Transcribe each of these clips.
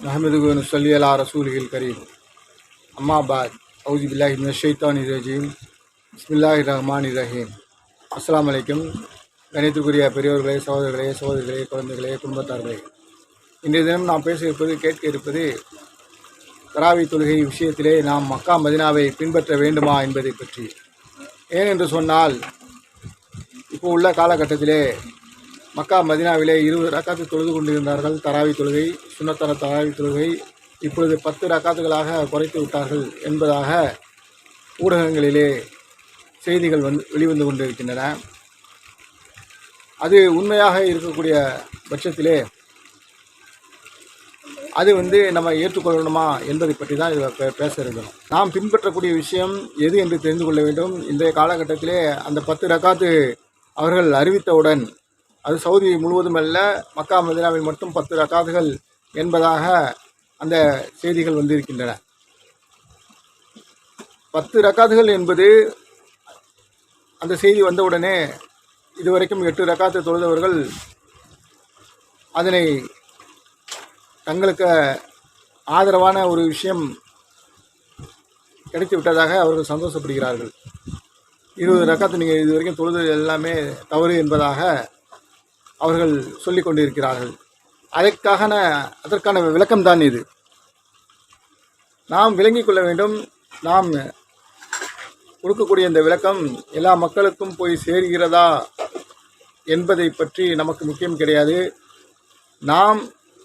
நஹமது சொல்லி அலா ரசூலிகள் கரீம் அம்மாபாத் ஹவுஜி பில்லாஹி ஷெய்தான் ரஜீம் பிஸ்மில்லாஹி ரஹ்மான் ரஹீம் அஸ்லாம் வலைக்கும் கணித்துக்குரிய பெரியோர்களே சகோதரர்களே சகோதரிகளே குழந்தைகளே குடும்பத்தார்களே. இன்றைய தினம் நாம் பேச இருப்பது கேட்க இருப்பது தராவி தொழுகை விஷயத்திலே நாம் மக்கா மதினாவை பின்பற்ற வேண்டுமா என்பதை பற்றி. ஏனென்று சொன்னால் இப்போ உள்ள காலகட்டத்திலே மக்கா மதினாவிலே இருபது ரக்காத்து தொழுது கொண்டிருந்தார்கள். தராவி தொழுகை சுண்ணத்தர தராவி தொழுகை இப்பொழுது பத்து ரக்காத்துகளாக குறைத்து விட்டார்கள் என்பதாக ஊடகங்களிலே செய்திகள் வந்து வெளிவந்து கொண்டிருக்கின்றன. அது உண்மையாக இருக்கக்கூடிய பட்சத்திலே அது வந்து நம்ம ஏற்றுக்கொள்ளணுமா என்பதை பற்றி தான் இதை பேச இருக்கணும் நாம் பின்பற்றக்கூடிய விஷயம் எது என்று தெரிந்து கொள்ள வேண்டும். இன்றைய காலகட்டத்திலே அந்த பத்து ரக்காத்து அவர்கள் அறிவித்தவுடன் அது சவுதி முழுவதும் அல்ல மக்கா மதினாவில் மட்டும் பத்து ரக்காதுகள் என்பதாக அந்த செய்திகள் வந்திருக்கின்றன. பத்து ரக்காதுகள் என்பது அந்த செய்தி வந்தவுடனே இதுவரைக்கும் எட்டு ரக்காத்து தொழுதவர்கள் அதனை தங்களுக்கு ஆதரவான ஒரு விஷயம் கிடைத்து விட்டதாக அவர்கள் சந்தோஷப்படுகிறார்கள். இருபது ரக்காத்து நீங்கள் இது வரைக்கும் தொழுது எல்லாமே தவறு என்பதாக அவர்கள் சொல்லிக் கொண்டிருக்கிறார்கள். அதற்கான அதற்கான விளக்கம்தான் இது. நாம் விளங்கிக் கொள்ள வேண்டும். நாம் கொடுக்கக்கூடிய இந்த விளக்கம் எல்லா மக்களுக்கும் போய் சேர்கிறதா என்பதை பற்றி நமக்கு முக்கியம் கிடையாது. நாம்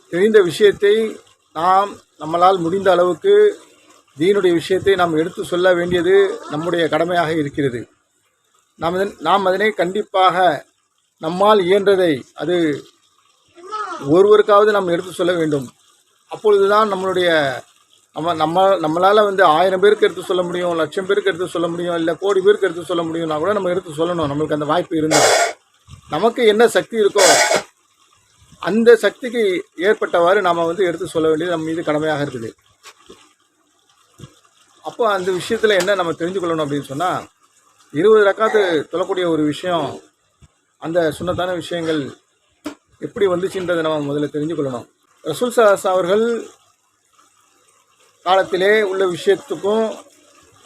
தெரிந்த விஷயத்தை நாம் நம்மளால் முடிந்த அளவுக்கு தீனுடைய விஷயத்தை நாம் எடுத்து சொல்ல வேண்டியது நம்முடைய கடமையாக இருக்கிறது. நாம் நாம் அதனை கண்டிப்பாக நம்மால் இயன்றதை அது ஒருவருக்காவது நாம் எடுத்து சொல்ல வேண்டும். அப்பொழுதுதான் நம்மளுடைய நம்ம நம்ம நம்மளால் வந்து ஆயிரம் பேருக்கு எடுத்து சொல்ல முடியும் லட்சம் பேருக்கு எடுத்து சொல்ல முடியும் இல்லை கோடி பேருக்கு எடுத்து சொல்ல முடியும்னா கூட நம்ம எடுத்து சொல்லணும். நம்மளுக்கு அந்த வாய்ப்பு இருந்தால் நமக்கு என்ன சக்தி இருக்கோ அந்த சக்திக்கு ஏற்பட்டவாறு நாம் வந்து எடுத்து சொல்ல வேண்டியது நம்ம மீது கடமையாக இருக்குது. அப்போ அந்த விஷயத்தில் என்ன நம்ம தெரிஞ்சுக்கொள்ளணும் அப்படின்னு சொன்னால் இருபது ரக்காத்து சொல்லக்கூடிய ஒரு விஷயம் அந்த சுண்ணத்தான விஷயங்கள் எப்படி வந்துச்சுன்றதை நம்ம முதல்ல தெரிஞ்சு கொள்ளணும். ரசூல் சலாஸ் அவர்கள் காலத்திலே உள்ள விஷயத்துக்கும்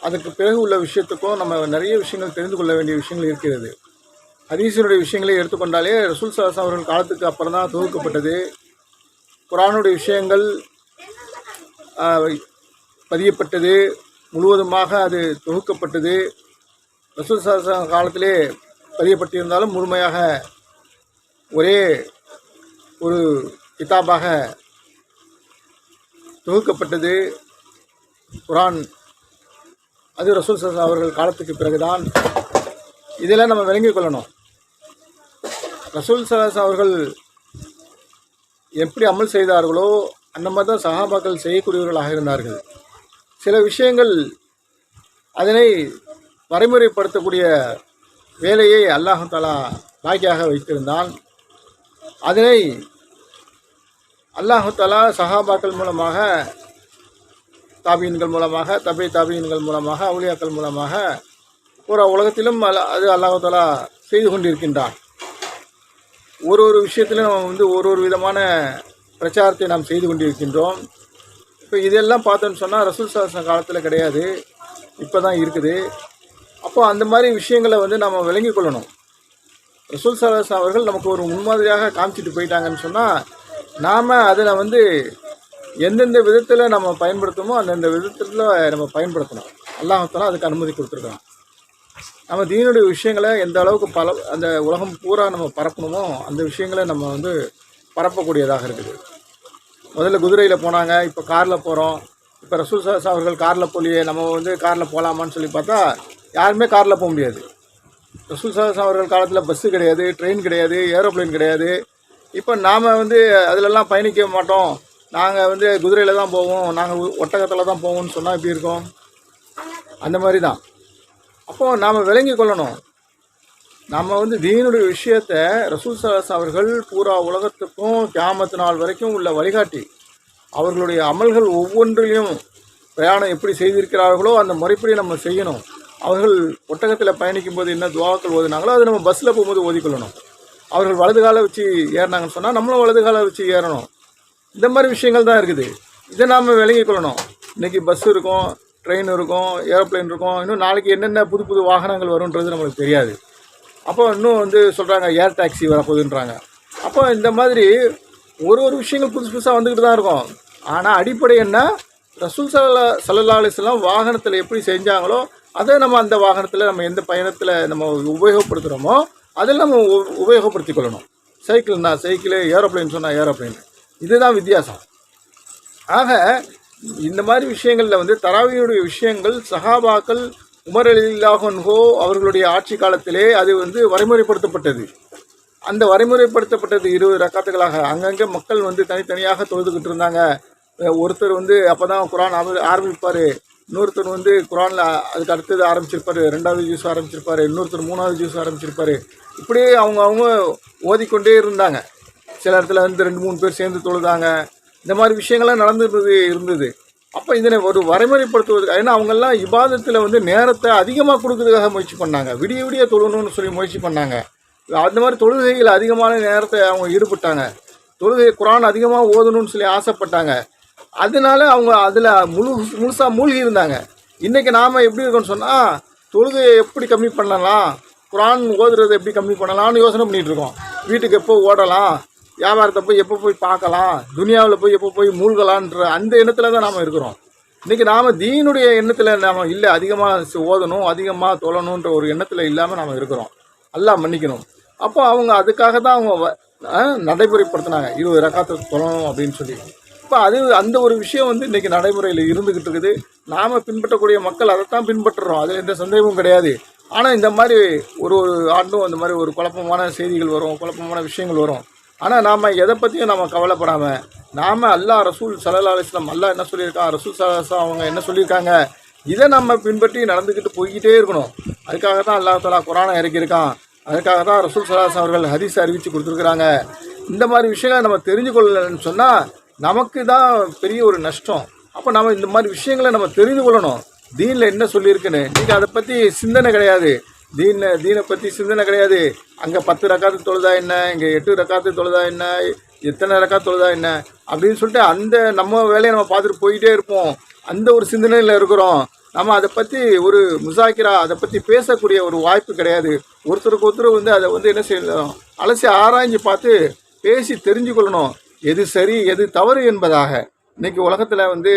அதுக்கு பிறகு உள்ள விஷயத்துக்கும் நம்ம நிறைய விஷயங்கள் தெரிந்து கொள்ள வேண்டிய விஷயங்கள் இருக்கிறது. ஹதீஸினுடைய விஷயங்களை எடுத்துக்கொண்டாலே ரசூல் சலாஸ் அவர்கள் காலத்துக்கு அப்புறம் தான் தொகுக்கப்பட்டது. குரானுடைய விஷயங்கள் பதியப்பட்டது. முழுவதுமாக அது தொகுக்கப்பட்டது. ரசூல் சலாஸ் காலத்திலே பதியப்பட்டிருந்தாலும் முழுமையாக ஒரே ஒரு கிதாபாக தொகுக்கப்பட்டது. குரான் அது ரசூல் சசா அவர்கள் காலத்துக்கு பிறகுதான். இதெல்லாம் நம்ம விளங்கிக் கொள்ளணும். ரசூல் சலாஸ் அவர்கள் எப்படி அமல் செய்தார்களோ அந்த மாதிரி தான் சஹாபாக்கள் செய்யக்கூடியவர்களாக இருந்தார்கள். சில விஷயங்கள் அதனை வரைமுறைப்படுத்தக்கூடிய வேலையை அல்லாஹாலா பாக்கியாக வைத்திருந்தான். அதனை அல்லாஹாலா சஹாபாக்கள் மூலமாக தாபியன்கள் மூலமாக தபை தாபீன்கள் மூலமாக அவுளியாக்கள் மூலமாக ஒரு உலகத்திலும் அல்ல அது அல்லாஹாலா செய்து கொண்டிருக்கின்றான் ஒரு ஒரு விஷயத்திலும் நம்ம வந்து ஒரு ஒரு விதமான பிரச்சாரத்தை நாம் செய்து கொண்டிருக்கின்றோம். இப்போ இதெல்லாம் பார்த்தோன்னு சொன்னால் ரசூல் சாசன காலத்தில் கிடையாது. இப்போ தான் இருக்குது. அப்போ அந்த மாதிரி விஷயங்களை வந்து நம்ம விளங்கிக் கொள்ளணும். ரசூல் சலாஸ் அவர்கள் நமக்கு ஒரு முன்மாதிரியாக காமிச்சிட்டு போயிட்டாங்கன்னு சொன்னால் நாம் அதில் வந்து எந்தெந்த விதத்தில் நம்ம பயன்படுத்தணுமோ அந்தந்த விதத்தில் நம்ம பயன்படுத்தணும். அல்லாஹத்தாலா அதுக்கு அனுமதி கொடுத்துருக்கான் நம்ம தீனுடைய விஷயங்களை எந்த அளவுக்கு பல அந்த உலகம் பூரா நம்ம பரப்பணுமோ அந்த விஷயங்களை நம்ம வந்து பரப்பக்கூடியதாக இருக்குது. முதல்ல குதிரையில் போனாங்க இப்போ காரில் போகிறோம் இப்போ ரசூல் சாஸ் அவர்கள் காரில் போலியே நம்ம வந்து காரில் போகலாமான்னு சொல்லி பார்த்தா யாருமே காரில் போக முடியாது. ரசூல் சாஸ் அவர்கள் காலத்தில் பஸ்ஸு கிடையாது ட்ரெயின் கிடையாது ஏரோப்ளேன் கிடையாது. இப்போ நாம் வந்து அதிலெல்லாம் பயணிக்க மாட்டோம். நாங்கள் வந்து குதிரையில் தான் போவோம். நாங்கள் ஒட்டகத்தில் தான் போவோம்னு சொன்னால் எப்படி இருக்கும்? அந்த மாதிரி தான் அப்போது நாம் விளங்கி கொள்ளணும். நம்ம வந்து தீனுடைய விஷயத்த ரசூல் சலாஸ் அவர்கள் பூரா உலகத்துக்கும் கியாமத்து நாள் வரைக்கும் உள்ள வழிகாட்டி. அவர்களுடைய அமல்கள் ஒவ்வொன்றிலையும் பிரயாணம் எப்படி செய்திருக்கிறார்களோ அந்த முறைப்படி நம்ம செய்யணும். அவர்கள் ஒட்டகத்தில் பயணிக்கும் போது என்ன துவாக்கள் ஓதுனாங்களோ அதை நம்ம பஸ்ஸில் போகும்போது ஓதிக்கொள்ளணும். அவர்கள் வலது காலை வச்சு ஏறினாங்கன்னு சொன்னால் நம்மளும் வலது காலை வச்சு ஏறணும். இந்த மாதிரி விஷயங்கள் தான் இருக்குது. இதை நாம் விளங்கிக் கொள்ளணும். இன்றைக்கி பஸ் இருக்கும் ட்ரெயின் இருக்கும் ஏரோப்ளேன் இருக்கும். இன்னும் நாளைக்கு என்னென்ன புது புது வாகனங்கள் வரும்ன்றது நம்மளுக்கு தெரியாது. அப்போ இன்னும் வந்து சொல்கிறாங்க ஏர் டாக்ஸி வரப்போகுதுன்றாங்க. அப்போ இந்த மாதிரி ஒரு ஒரு விஷயங்கள் புதுசு புதுசாக வந்துக்கிட்டு தான் இருக்கும். ஆனால் அடிப்படை என்ன? ரசூல் சல்லா சல்லா அலிஸ்லாம் வாகனத்தில் எப்படி செஞ்சாங்களோ அதை நம்ம அந்த வாகனத்தில் நம்ம எந்த பயணத்தில் நம்ம உபயோகப்படுத்துகிறோமோ அதில் நம்ம உ- உபயோகப்படுத்திக் கொள்ளணும். சைக்கிள்னா சைக்கிள் ஏரோப்ளைன் சொன்னால் ஏரோப்ளைன். இதுதான் வித்தியாசம். ஆக இந்த மாதிரி விஷயங்களில் வந்து தராவியுடைய விஷயங்கள் சஹாபாக்கள் உமர் அலில்லாஹன்ஹோ அவர்களுடைய ஆட்சி காலத்திலே அது வந்து வரைமுறைப்படுத்தப்பட்டது. அந்த வரைமுறைப்படுத்தப்பட்டது இருபது ரக்காத்துகளாக அங்கங்கே மக்கள் வந்து தனித்தனியாக தொழுதுகிட்டு இருந்தாங்க. ஒருத்தர் வந்து அப்போ தான் குரான் ஆரம்பிப்பார். இன்னொருத்தர் வந்து குரானில் அதுக்கு அடுத்தது ஆரம்பிச்சிருப்பார் ரெண்டாவது ஜூஸ் ஆரம்பிச்சிருப்பார் இன்னொருத்தர் மூணாவது ஜூஸ் ஆரம்பிச்சிருப்பார். இப்படியே அவங்க அவங்க ஓதிக்கொண்டே இருந்தாங்க. சில இடத்துல வந்து ரெண்டு மூணு பேர் சேர்ந்து தொழுதாங்க. இந்த மாதிரி விஷயங்கள்லாம் நடந்துருந்தது இருந்தது. அப்போ இதனை ஒரு வரைமுறைப்படுத்துவதற்கு ஏன்னா அவங்கெல்லாம் இபாதத்தில் வந்து நேரத்தை அதிகமாக கொடுக்கறதுக்காக முயற்சி பண்ணாங்க. விடிய விடிய தொழணும்னு சொல்லி முயற்சி பண்ணாங்க. அந்த மாதிரி தொழுகையில் அதிகமான நேரத்தை அவங்க ஈடுபட்டாங்க. தொழுகை குரான் அதிகமாக ஓதணும்னு சொல்லி ஆசைப்பட்டாங்க. அதனால அவங்க அதில் முழு முழுசாக மூழ்கி இருந்தாங்க. இன்றைக்கி நாம் எப்படி இருக்கோம்னு சொன்னால் தொழுகையை எப்படி கம்மி பண்ணலாம் குரான் ஓதுறதை எப்படி கம்மி பண்ணலாம்னு யோசனை பண்ணிகிட்டு இருக்கோம். வீட்டுக்கு எப்போ ஓடலாம் வியாபாரத்தை போய் எப்போ போய் பார்க்கலாம் துனியாவில் போய் எப்போ போய் மூழ்கலான்ற அந்த எண்ணத்தில் தான் நாம் இருக்கிறோம். இன்றைக்கி நாம் தீனுடைய எண்ணத்தில் நாம் இல்லை அதிகமாக ஓதணும் அதிகமாக தொழணுன்ற ஒரு எண்ணத்தில் இல்லாமல் நாம் இருக்கிறோம். எல்லாம் மன்னிக்கணும். அப்போ அவங்க அதுக்காக தான் அவங்க வ- நடைமுறைப்படுத்தினாங்க. இருபது ரக்காத்தை தொழணும் அப்படின்னு சொல்லி. இப்போ அது அந்த ஒரு விஷயம் வந்து இன்றைக்கி நடைமுறையில் இருந்துக்கிட்டு இருக்குது. நாம் பின்பற்றக்கூடிய மக்கள் அதைத்தான் பின்பற்றுறோம். அதில் எந்த சந்தேகமும் கிடையாது. ஆனால் இந்த மாதிரி ஒரு ஒரு ஆண்டும் அந்த மாதிரி ஒரு குழப்பமான செய்திகள் வரும் குழப்பமான விஷயங்கள் வரும். ஆனால் நாம் எதை பற்றியும் நம்ம கவலைப்படாமல் நாம் அல்லாஹ் ரசூல் சல்லா அலிஸ்லாம் என்ன சொல்லியிருக்கான் ரசூல் சல்லா அவங்க என்ன சொல்லியிருக்காங்க இதை நம்ம பின்பற்றி நடந்துக்கிட்டு போய்கிட்டே இருக்கணும். அதுக்காக தான் அல்லாஹ் தலா குரானை இறக்கியிருக்கான். அதுக்காக தான் ரசூல் சலாஸ் அவர்கள் ஹதீஸ் அறிவித்து கொடுத்துருக்குறாங்க. இந்த மாதிரி விஷயங்களை நம்ம தெரிஞ்சு கொள்ளலன்னு சொன்னால் நமக்கு தான் பெரிய ஒரு நஷ்டம். அப்போ நம்ம இந்த மாதிரி விஷயங்களை நம்ம தெரிந்து கொள்ளணும். தீனில் என்ன சொல்லியிருக்குன்னு? நீங்கள் அதை பற்றி சிந்தனை கிடையாது. தீன தீனை பற்றி சிந்தனை கிடையாது. அங்கே பத்து ரக்காத்து தொழுதா என்ன? இங்கே எட்டு ரக்காத்து தொழுதா என்ன? எத்தனை ரக்காத்து தொழுதா என்ன? அப்படின்னு சொல்லிட்டு அந்த நம்ம வேலையை நம்ம பார்த்துட்டு போயிட்டே இருப்போம். அந்த ஒரு சிந்தனையில் இருக்கிறோம். நம்ம அதை பற்றி ஒரு முசாக்கிரா அதை பற்றி பேசக்கூடிய ஒரு வாய்ப்பு கிடையாது. ஒருத்தருக்கு ஒருத்தர் வந்து அதை வந்து என்ன செய்யணும்? அலசி ஆராய்ஞ்சு பார்த்து பேசி தெரிஞ்சு கொள்ளணும் எது சரி எது தவறு என்பதாக. இன்னைக்கு உலகத்தில் வந்து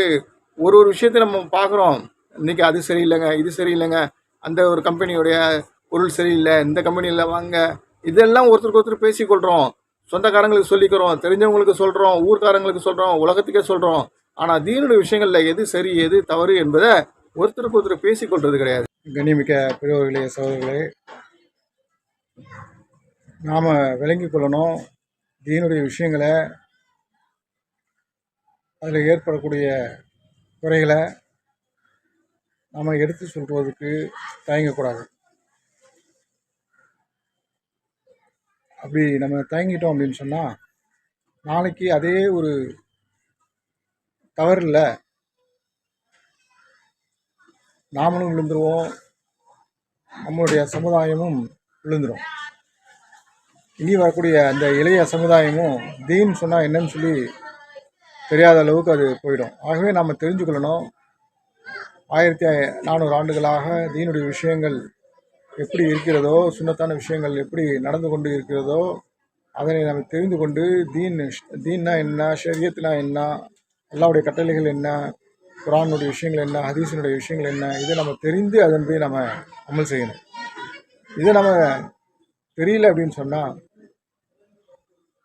ஒரு ஒரு விஷயத்தை நம்ம பார்க்குறோம். இன்னைக்கு அது சரியில்லைங்க இது சரியில்லைங்க அந்த ஒரு கம்பெனியுடைய பொருள் சரியில்லை இந்த கம்பெனியில் வாங்க. இதெல்லாம் ஒருத்தருக்கு ஒருத்தர் பேசிக்கொள்கிறோம் சொந்தக்காரங்களுக்கு சொல்லிக்கிறோம் தெரிஞ்சவங்களுக்கு சொல்கிறோம் ஊர்க்காரங்களுக்கு சொல்கிறோம் உலகத்துக்கே சொல்கிறோம் ஆனால் தீனுடைய விஷயங்களில் எது சரி எது தவறு என்பதை ஒருத்தருக்கு ஒருத்தர் பேசிக்கொள்வது கிடையாது. கண்ணியமிக்க பெரியவர்களே சகோதரர்களே நாம் விளங்கிக் கொள்ளணும். தீனுடைய விஷயங்களை அதில் ஏற்படக்கூடிய குறைகளை நாம் எடுத்து சொல்கிறதுக்கு தயங்கக்கூடாது. அப்படி நம்ம தயங்கிட்டோம் அப்படின்னு சொன்னால் நாளைக்கு அதே ஒரு தவறில்ல நாமளும் விழுந்துருவோம் நம்மளுடைய சமுதாயமும் விழுந்துடும் இனி வரக்கூடிய அந்த இளைய சமுதாயமும் தீன் சொன்னால் என்னன்னு சொல்லி தெரியாத அளவுக்கு அது போயிடும். ஆகவே நாம் தெரிஞ்சுக்கொள்ளணும். ஆயிரத்தி நானூறு ஆண்டுகளாக தீனுடைய விஷயங்கள் எப்படி இருக்கிறதோ சுண்ணத்தான விஷயங்கள் எப்படி நடந்து கொண்டு இருக்கிறதோ அதனை நாம் தெரிந்து கொண்டு தீன் தீன்னா என்ன ஷரியத்னா என்ன அல்லாவுடைய கட்டளைகள் என்ன குரானுடைய விஷயங்கள் என்ன ஹதீஸினுடைய விஷயங்கள் என்ன இதை நம்ம தெரிந்து அதன்படி நம்ம அமல் செய்யணும். இதை நம்ம தெரியல அப்படின்னு சொன்னால்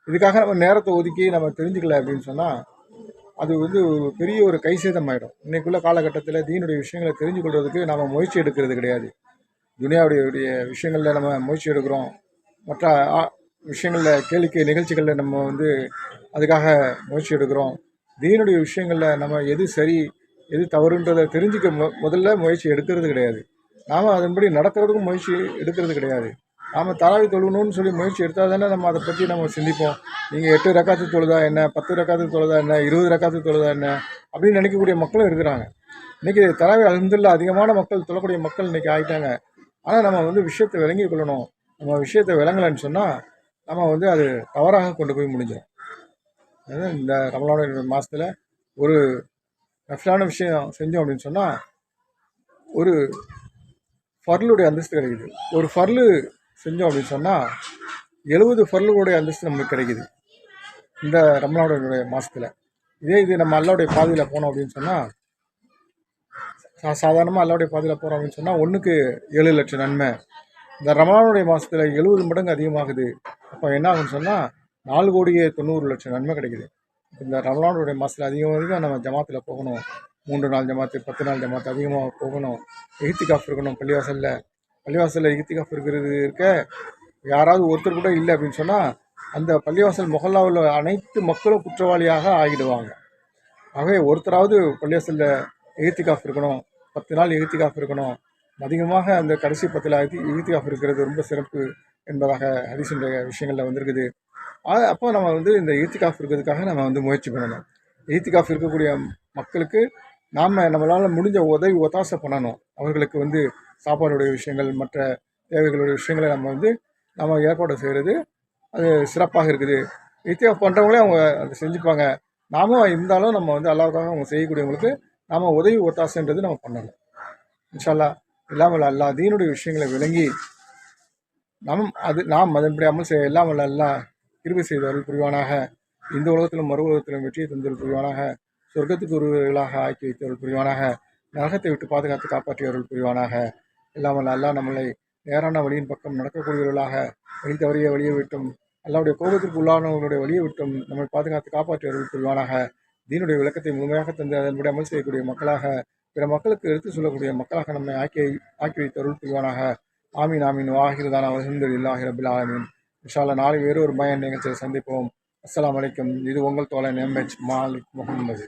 இதுக்காக நம்ம நேரத்தை ஒதுக்கி நம்ம தெரிஞ்சுக்கல அப்படின்னு சொன்னால் அது வந்து ஒரு பெரிய ஒரு கை சேதமாயிடும். இன்றைக்குள்ள காலகட்டத்தில் தீனுடைய விஷயங்களை தெரிஞ்சு கொள்வதுக்கு நாம் முயற்சி எடுக்கிறது கிடையாது. துனியாவுடைய விஷயங்களில் நம்ம முயற்சி எடுக்கிறோம். மற்ற விஷயங்களில் கேளிக்கை நிகழ்ச்சிகளில் நம்ம வந்து அதுக்காக முயற்சி எடுக்கிறோம். தீனுடைய விஷயங்களில் நம்ம எது சரி எது தவறுன்றதை தெரிஞ்சுக்க முதல்ல முயற்சி எடுக்கிறது கிடையாது. நாம் அதன்படி நடக்கிறதுக்கும் முயற்சி எடுக்கிறது கிடையாது. நாம் தராவி தொழுகணும்னு சொல்லி முயற்சி எடுத்தால் தானே நம்ம அதை பற்றி நம்ம சிந்திப்போம். நீங்கள் எட்டு ரக்காத்து தொழுதா என்ன? பத்து ரக்காத்து தொழுதா என்ன? இருபது ரக்காத்து தொழுதா என்ன? அப்படின்னு நினைக்கக்கூடிய மக்களும் இருக்கிறாங்க. இன்றைக்கி தராவி அலமதுல்லா அதிகமான மக்கள் தொழக்கூடிய மக்கள் இன்றைக்கி ஆகிட்டாங்க ஆனால் நம்ம வந்து விஷயத்தை விளங்கிக் கொள்ளணும். நம்ம விஷயத்தை விளங்கலைன்னு சொன்னால் நம்ம வந்து அது தவறாக கொண்டு போய் முடிஞ்சிடும் இந்த ரமலான மாதத்தில் ஒரு நஃபிலான விஷயம் செஞ்சோம் அப்படின்னு சொன்னால் ஒரு ஃபர்லுடைய அந்தஸ்து கிடைக்குது. ஒரு ஃபர்லு செஞ்சோம் அப்படின்னு சொன்னால் எழுபது ஃபர்லுடைய அந்தஸ்து நமக்கு கிடைக்குது. இந்த ரமலானுடைய மாதத்தில் இதே இது நம்ம அல்லாவுடைய பாதையில் போனோம் அப்படின்னு சொன்னால் சா சாதாரணமாக அல்லாவுடைய பாதையில் போகிறோம் அப்படின்னு சொன்னால் ஒன்றுக்கு ஏழு லட்சம் நன்மை. இந்த ரமலானுடைய மாதத்தில் எழுபது மடங்கு அதிகமாகுது. அப்போ என்ன ஆகுன்னு சொன்னால் நாலு கோடியே தொண்ணூறு லட்சம் நன்மை கிடைக்குது. இந்த ரமலானுடைய மாதத்தில் அதிகம் அதிகம் நம்ம ஜமாத்தில் போகணும். மூன்று நாள் ஜமாத்து பத்து நாள் ஜமாத்து அதிகமாக போகணும். எகித்திகாஃப் இருக்கணும் பள்ளிவாசலில். பள்ளிவாசலில் எகித்திகாஃப் இருக்கிறது இருக்க யாராவது ஒருத்தர் கூட இல்லை அப்படின்னு சொன்னால் அந்த பள்ளிவாசல் முகல்லாவில் அனைத்து மக்களும் குற்றவாளியாக ஆகிடுவாங்க. ஆகவே ஒருத்தராவது பள்ளிவாசலில் எகித்திகாஃப் இருக்கணும் பத்து நாள் எகித்திகாஃப் இருக்கணும் அதிகமாக அந்த கடைசி பத்தில் எகித்திகாஃப் இருக்கிறது ரொம்ப சிறப்பு என்பதாக ஹரிசுடைய விஷயங்களில் வந்திருக்குது. அப்போ நம்ம வந்து இந்த ஈத்திகாஃப் இருக்கிறதுக்காக நம்ம வந்து முயற்சி பண்ணணும். ஈத்திகாஃப் இருக்கக்கூடிய மக்களுக்கு நாம் நம்மளால் முடிஞ்ச உதவி ஒத்தாசை பண்ணணும். அவர்களுக்கு வந்து சாப்பாடுடைய விஷயங்கள் மற்ற தேவைகளுடைய விஷயங்களை நம்ம வந்து நம்ம ஏற்பாடு செய்கிறது அது சிறப்பாக இருக்குது. ஈத்திகாஃப் பண்ணுறவங்களே அவங்க அதை செஞ்சுப்பாங்க. நாமும் இருந்தாலும் நம்ம வந்து அல்லாவுக்காக அவங்க செய்யக்கூடியவங்களுக்கு நாம் உதவி ஒத்தாசைன்றது நம்ம பண்ணணும். இன்ஷால்லா இல்லாமல் அல்லா தீனுடைய விஷயங்களை விளங்கி நம் அது நாம் அதன்படி அமல் செய்ய இல்லாமல் அல்லா அல்லாஹ் கிருபை செய்தவர்கள் புரிவானாக. இந்த உலகத்திலும் மறு உலகத்திலும் வெற்றியை தந்தவர்கள் புரிவானாக. சொர்க்கத்துக்கு ஒருவர்களாக ஆக்கி வைத்தவர்கள் புரிவானாக. நரகத்தை விட்டு பாதுகாத்து காப்பாற்றியவர்கள் புரிவானாக. இல்லாமல் அல்லாஹ் நம்மளை நேரான வழியின் பக்கம் நடக்கக்கூடியவர்களாக வழி தவறிய வழியை விட்டும் அல்லாவுடைய கோபத்திற்கு உள்ளானவர்களுடைய வழியை விட்டும் நம்மை பாதுகாத்து காப்பாற்றி புரிவானாக. தீனுடைய விளக்கத்தை முழுமையாக தந்து அதன்படி அமல் செய்யக்கூடிய மக்களாக பிற மக்களுக்கு எடுத்து சொல்லக்கூடிய மக்களாக நம்மை ஆக்கி ஆக்கி அருள் புரிவானாக. ஆமீன் ஆமீன். வாஹிருதான அலமதுல்லாஹி ரபில் ஆமீன் விஷால நாளை வேறு ஒரு பயன் நிகழ்ச்சியில் சந்திப்போம். அஸ்லாம் வலைக்கம் இது உங்கள் தோழன் எம்ஹெச் மாலிக் முகமது.